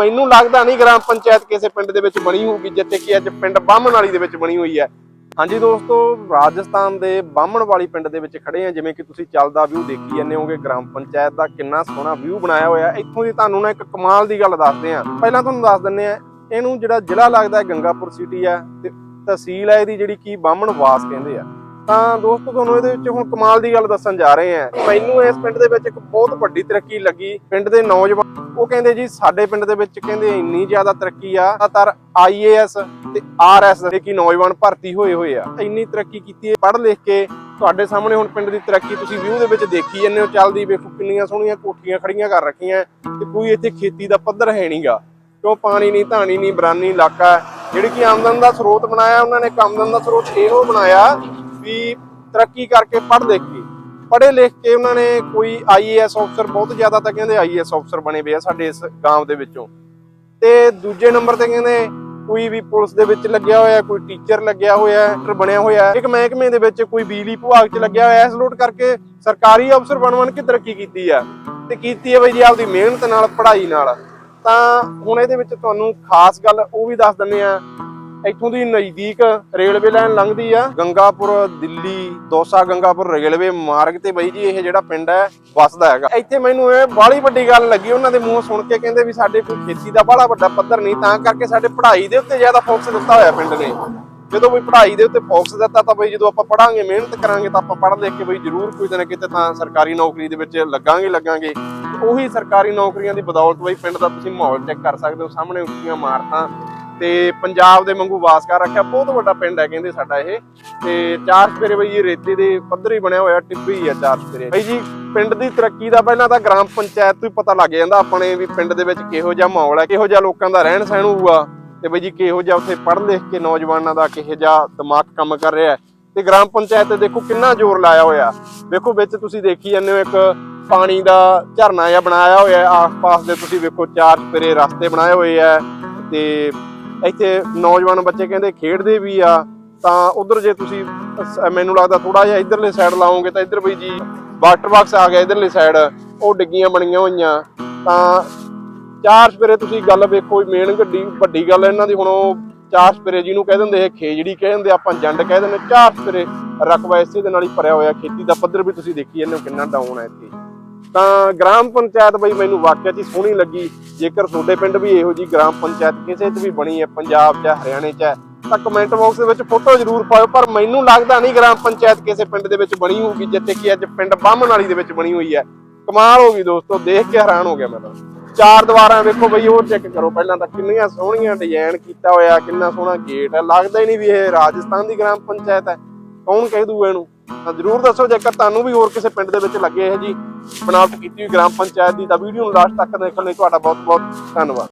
ਮੈਨੂੰ ਲੱਗਦਾ ਨਹੀਂ ਗ੍ਰਾਮ ਪੰਚਾਇਤ ਕਿਸੇ ਪਿੰਡ ਦੇ ਵਿੱਚ ਬਣੀ ਹੋਊਗੀ, ਜਿੱਥੇ ਕਿ ਅੱਜ ਪਿੰਡ ਬਾਹਮਣ ਵਾਲੀ ਦੇ ਵਿੱਚ ਬਣੀ ਹੋਈ ਹੈ। ਹਾਂਜੀ ਦੋਸਤੋ, ਰਾਜਸਥਾਨ ਦੇ ਬਾਹਮਣ ਵਾਲੀ ਪਿੰਡ ਦੇ ਵਿੱਚ ਖੜੇ ਆ ਜਿਵੇਂ ਕਿ ਤੁਸੀਂ ਚੱਲਦਾ ਵਿਊ ਦੇਖੀ ਜਾਂਦੇ ਹੋਗੇ ਗ੍ਰਾਮ ਪੰਚਾਇਤ ਦਾ ਕਿੰਨਾ ਸੋਹਣਾ ਵਿਊ ਬਣਾਇਆ ਹੋਇਆ ਇੱਥੋਂ ਦੀ ਤੁਹਾਨੂੰ ਨਾ ਇੱਕ ਕਮਾਲ ਦੀ ਗੱਲ ਦੱਸਦੇ ਆ ਪਹਿਲਾਂ ਤੁਹਾਨੂੰ ਦੱਸ ਦਿੰਨੇ ਆ ਇਹਨੂੰ ਜਿਹੜਾ ਜ਼ਿਲ੍ਹਾ ਲੱਗਦਾ ਗੰਗਾਪੁਰ ਸਿਟੀ ਆ ਤੇ ਤਹਿਸੀਲ ਹੈ ਇਹਦੀ ਜਿਹੜੀ ਕੀ ਬਾਹਮਣ ਵਾਸ ਕਹਿੰਦੇ ਆ। ਤਾਂ ਦੋਸਤੋ, ਤੁਹਾਨੂੰ ਇਹਦੇ ਵਿੱਚ ਹੁਣ ਕਮਾਲ ਦੀ ਗੱਲ ਦੱਸਣ ਜਾ ਰਹੇ ਆ ਮੈਨੂੰ ਇਸ ਪਿੰਡ ਦੇ ਵਿੱਚ ਇੱਕ ਬਹੁਤ ਵੱਡੀ ਤਰੱਕੀ ਲੱਗੀ। ਪਿੰਡ ਦੇ ਨੌਜਵਾਨ, ਉਹ ਕਹਿੰਦੇ ਜੀ, ਸਾਡੇ ਪਿੰਡ ਦੇ ਵਿੱਚ ਕਹਿੰਦੇ ਇੰਨੀ ਜ਼ਿਆਦਾ ਤਰੱਕੀ ਆ, ਲਗਾਤਾਰ ਆਈਏਐਸ ਤੇ ਆਰਐਸ ਦੇ ਕੀ ਨੌਜਵਾਨ ਭਰਤੀ ਹੋਏ ਹੋਏ ਆ। ਇੰਨੀ ਤਰੱਕੀ ਕੀਤੀ ਹੈ ਪੜ੍ਹ ਲਿਖ ਕੇ ਤੁਹਾਡੇ ਸਾਹਮਣੇ ਹੁਣ ਪਿੰਡ ਦੀ ਤਰੱਕੀ ਤੁਸੀਂ ਵਿਊ ਦੇ ਵਿੱਚ ਦੇਖੀ ਜਾਂਦੇ ਹੋ, ਚੱਲਦੀ ਵੇਖੋ ਕਿੰਨੀਆਂ ਸੋਹਣੀਆਂ ਕੋਠੀਆਂ ਖੜੀਆਂ ਕਰ ਰੱਖੀਆਂ ਤੇ ਕੋਈ ਇੱਥੇ ਖੇਤੀ ਦਾ ਪੱਧਰ ਹੈ ਨਹੀਂਗਾ। ਕਿਉਂ ਪਾਣੀ ਨਹੀਂ, ਧਾਣੀ ਨਹੀਂ, ਬਰਾਨੀ ਇਲਾਕਾ ਜਿਹੜੀ ਕਿ ਆਮਦਨ ਦਾ ਸਰੋਤ ਬਣਾਇਆ, ਉਹਨਾਂ ਨੇ ਇੱਕ ਆਮਦਨ ਦਾ ਸਰੋਤ ਇਹੋ ਬਣਾਇਆ ਵੀ ਤਰੱਕੀ ਕਰਕੇ ਪੜ੍ਹ ਲਿਖ ਕੇ। ਪੜ੍ਹੇ ਲਿਖ ਕੇ ਉਹਨਾਂ ਨੇ ਕੋਈ ਆਈਏਐਸ ਅਫਸਰ ਬਹੁਤ ਜ਼ਿਆਦਾ ਤਾਂ ਕਹਿੰਦੇ ਆਈਏਐਸ ਅਫਸਰ ਬਣੇ ਹੋਏ ਆ ਸਾਡੇ ਇਸ ਗਾਂਵ ਦੇ ਵਿੱਚੋਂ। ਤੇ ਦੂਜੇ ਨੰਬਰ ਤੇ ਕਹਿੰਦੇ ਕੋਈ ਵੀ ਪੁਲਿਸ ਦੇ ਵਿੱਚ ਲੱਗਿਆ ਹੋਇਆ, ਕੋਈ ਟੀਚਰ ਲੱਗਿਆ ਹੋਇਆ ਹੈ ਬਣਿਆ ਹੋਇਆ, ਇੱਕ ਮਹਿਕਮੇ ਦੇ ਵਿੱਚ ਕੋਈ ਬਿਜਲੀ ਵਿਭਾਗ 'ਚ ਲੱਗਿਆ ਹੋਇਆ, ਇਸ ਲੋਟ ਕਰਕੇ ਸਰਕਾਰੀ ਅਫਸਰ ਬਣ ਬਣ ਕੇ ਤਰੱਕੀ ਕੀਤੀ ਆ। ਤੇ ਕੀਤੀ ਹੈ ਬਈ ਜੀ ਆਪਦੀ ਮਿਹਨਤ ਨਾਲ, ਪੜ੍ਹਾਈ ਨਾਲ। ਤਾਂ ਹੁਣ ਇਹਦੇ ਵਿੱਚ ਤੁਹਾਨੂੰ ਖਾਸ ਗੱਲ ਉਹ ਵੀ ਦੱਸ ਦਿੰਦੇ ਆ ਇੱਥੋਂ ਦੀ ਨਜ਼ਦੀਕ ਰੇਲਵੇ ਲਾਈਨ ਲੰਘਦੀ ਆ। ਗੰਗਾਪੁਰ, ਦਿੱਲੀ, ਦੋਸਾ, ਗੰਗਾਪੁਰ ਰੇਲਵੇ ਮਾਰਗ ਤੇ ਬਈ ਜੀ, ਇਹ ਜਿਹੜਾ ਪਿੰਡ ਹੈ, ਵਸਦਾ ਹੈਗਾ। ਇੱਥੇ ਮੈਨੂੰ ਇਹ ਬਾਹਲੀ ਵੱਡੀ ਗੱਲ ਲੱਗੀ, ਉਹਨਾਂ ਦੇ ਮੂੰਹੋਂ ਸੁਣ ਕੇ ਕਹਿੰਦੇ ਵੀ ਸਾਡੇ ਕੋਈ ਖੇਤੀ ਦਾ ਬਾਹਲਾ ਵੱਡਾ ਪੱਧਰ ਨਹੀਂ, ਤਾਂ ਕਰਕੇ ਸਾਡੇ ਪੜ੍ਹਾਈ ਦੇ ਉੱਤੇ ਜ਼ਿਆਦਾ ਫੋਕਸ ਦਿੱਤਾ ਹੋਇਆ ਪਿੰਡ ਨੇ। ਜਦੋਂ ਵੀ ਪੜ੍ਹਾਈ ਦੇ ਉੱਤੇ ਫੋਕਸ ਦਿੱਤਾ, ਤਾਂ ਬਈ ਜਦੋਂ ਆਪਾਂ ਪੜਾਂਗੇ ਮਿਹਨਤ ਕਰਾਂਗੇ, ਤਾਂ ਆਪਾਂ ਪੜ੍ਹ ਲਿਖ ਕੇ ਬਈ ਜ਼ਰੂਰ ਕੋਈ ਨਾ ਕਿਤੇ ਤਾਂ ਸਰਕਾਰੀ ਨੌਕਰੀ ਦੇ ਵਿੱਚ ਲੱਗਾਂਗੇ ਲੱਗਾਂਗੇ। ਉਹੀ ਸਰਕਾਰੀ ਨੌਕਰੀਆਂ ਦੀ ਬਦੌਲਤ ਬਈ ਪਿੰਡ ਦਾ ਤੁਸੀਂ ਮਾਹੌਲ ਚੈੱਕ ਕਰ ਸਕਦੇ ਹੋ, ਸਾਹਮਣੇ ਉੱਚੀਆਂ ਇਮਾਰਤਾਂ ਤੇ ਪੰਜਾਬ ਦੇ ਵਾਂਗੂ ਵਾਸ ਕਰ ਰੱਖਿਆ। ਬਹੁਤ ਵੱਡਾ ਪਿੰਡ ਹੈ ਕਹਿੰਦੇ ਸਾਡਾ ਇਹ। ਤੇ ਚਾਰ ਸਪੇਰੇ ਬਈ ਇਹ ਰੇਤੇ ਦੇ ਪੱਧਰ ਹੀ ਬਣਿਆ ਹੋਇਆ, ਟਿੱਬੀ ਹੈ ਚਾਰ ਸਪੇਰੇ ਬਈ ਜੀ, ਪਿੰਡ ਦੀ ਤਰੱਕੀ ਦਾ ਪਹਿਲਾਂ ਤਾਂ ਗ੍ਰਾਮ ਪੰਚਾਇਤ ਤੋਂ ਹੀ ਪਤਾ ਲੱਗ ਜਾਂਦਾ ਆਪਣੇ ਵੀ ਪਿੰਡ ਦੇ ਵਿੱਚ ਕਿਹੋ ਜਿਹਾ ਮਾਹੌਲ ਹੈ, ਕਿਹੋ ਜਿਹਾ ਲੋਕਾਂ ਦਾ ਰਹਿਣ ਸਹਿਣ ਹੋਊਗਾ। ਤੇ ਬਈ ਜੀ, ਕਿਹੋ ਜਿਹਾ ਉੱਥੇ ਪੜ੍ਹ ਲਿਖ ਕੇ ਨੌਜਵਾਨਾਂ ਦਾ ਕਿਹੋ ਜਿਹਾ ਦਿਮਾਗ ਕੰਮ ਕਰ ਰਿਹਾ ਹੈ। ਤੇ ਗ੍ਰਾਮ ਪੰਚਾਇਤ ਤੇ ਦੇਖੋ ਕਿੰਨਾ ਜ਼ੋਰ ਲਾਇਆ ਹੋਇਆ। ਵੇਖੋ ਵਿੱਚ ਤੁਸੀਂ ਦੇਖੀ ਜਾਂਦੇ ਹੋ ਇੱਕ ਪਾਣੀ ਦਾ ਝਰਨਾ ਜਿਹਾ ਬਣਾਇਆ ਹੋਇਆ ਆਸ-ਪਾਸ ਦੇ ਤੁਸੀਂ ਵੇਖੋ ਚਾਰ ਚਪੇਰੇ ਰਸਤੇ ਬਣਾਏ ਹੋਏ ਆ ਤੇ ਇੱਥੇ ਨੌਜਵਾਨ ਬੱਚੇ ਕਹਿੰਦੇ ਖੇਡਦੇ ਵੀ ਆ, ਤਾਂ ਉਧਰ ਜੇ ਤੁਸੀਂ ਮੈਨੂੰ ਲੱਗਦਾ ਥੋੜਾ ਜਿਹਾ ਇਧਰਲੇ ਸਾਈਡ ਲਾਓਗੇ ਤਾਂ ਇਧਰ ਵੀ ਜੀ ਵਾਟਰ ਬਾਕਸ ਆ ਗਿਆ ਇਧਰਲੇ ਸਾਈਡ ਉਹ ਡਿੱਗੀਆਂ ਬਣੀਆਂ ਹੋਈਆਂ। ਤਾਂ ਚਾਰ ਸਪੇਰੇ ਤੁਸੀਂ ਗੱਲ ਵੇਖੋ ਮੇਨ ਗੱਡੀ, ਵੱਡੀ ਗੱਲ ਇਹਨਾਂ ਦੀ, ਹੁਣ ਉਹ ਚਾਰ ਸਪੇਰੇ ਜਿਹਨੂੰ ਕਹਿ ਦਿੰਦੇ, ਇਹ ਖੇਜੜੀ ਕਹਿ ਦਿੰਦੇ, ਆਪਾਂ ਜੰਡ ਕਹਿ ਦਿੰਦੇ, ਚਾਰ ਸਪੇਰੇ ਰਕਬਾ ਇਸੇ ਦੇ ਨਾਲ ਹੀ ਭਰਿਆ ਹੋਇਆ ਖੇਤੀ ਦਾ ਪੱਧਰ ਵੀ ਤੁਸੀਂ ਦੇਖੀ ਜਾਂਦੇ ਹੋ ਕਿੰਨਾ ਡਾਊਨ ਹੈ ਇੱਥੇ। ਤਾਂ ਗ੍ਰਾਮ ਪੰਚਾਇਤ ਬਈ ਮੈਨੂੰ ਵਾਕਿਆ 'ਚ ਸੋਹਣੀ ਲੱਗੀ। ਜੇਕਰ ਤੁਹਾਡੇ ਪਿੰਡ ਵੀ ਇਹੋ ਜੀ ਗ੍ਰਾਮ ਪੰਚਾਇਤ ਕਿਸੇ 'ਚ ਵੀ ਬਣੀ ਹੈ ਪੰਜਾਬ 'ਚ ਹੈ, ਹਰਿਆਣੇ 'ਚ ਹੈ, ਤਾਂ ਕਮੈਂਟ ਬਾਕਸ ਦੇ ਵਿੱਚ ਫੋਟੋ ਜ਼ਰੂਰ ਪਾਇਓ। ਪਰ ਮੈਨੂੰ ਲੱਗਦਾ ਨਹੀਂ ਗ੍ਰਾਮ ਪੰਚਾਇਤ ਕਿਸੇ ਪਿੰਡ ਦੇ ਵਿੱਚ ਬਣੀ ਹੋਊਗੀ ਜਿੱਥੇ ਕਿ ਅੱਜ ਪਿੰਡ ਬਾਹਮਣ ਵਾਲੀ ਦੇ ਵਿੱਚ ਬਣੀ ਹੋਈ ਹੈ। ਕਮਾਲ ਹੋ ਗਈ ਦੋਸਤੋ ਦੇਖ ਕੇ ਹੈਰਾਨ ਹੋ ਗਿਆ ਮੈਂ ਤਾਂ। ਚਾਰ ਦੀਵਾਰਾਂ ਵੇਖੋ ਬਈ ਉਹ ਚੈੱਕ ਕਰੋ ਪਹਿਲਾਂ ਤਾਂ ਕਿੰਨੀਆਂ ਸੋਹਣੀਆਂ ਡਿਜ਼ਾਈਨ ਕੀਤਾ ਹੋਇਆ ਕਿੰਨਾ ਸੋਹਣਾ ਗੇਟ ਹੈ। ਲੱਗਦਾ ਹੀ ਨਹੀਂ ਵੀ ਇਹ ਰਾਜਸਥਾਨ ਦੀ ਗ੍ਰਾਮ ਪੰਚਾਇਤ ਹੈ। ਕੌਣ ਕਹਿ ਦੂਗਾ ਇਹਨੂੰ? ਤਾਂ ਜਰੂਰ ਦੱਸੋ, ਜੇਕਰ ਤੁਹਾਨੂੰ ਵੀ ਹੋਰ ਕਿਸੇ ਪਿੰਡ ਦੇ ਵਿੱਚ ਲੱਗੇ ਇਹ ਜੀ ਬਣਾਵਟ ਕੀਤੀ ਹੋਈ ਗ੍ਰਾਮ ਪੰਚਾਇਤ ਦੀ, ਤਾਂ ਵੀਡੀਓ ਨੂੰ ਲਾਸਟ ਤੱਕ ਦੇਖਣ ਲਈ ਤੁਹਾਡਾ ਬਹੁਤ ਬਹੁਤ ਧੰਨਵਾਦ।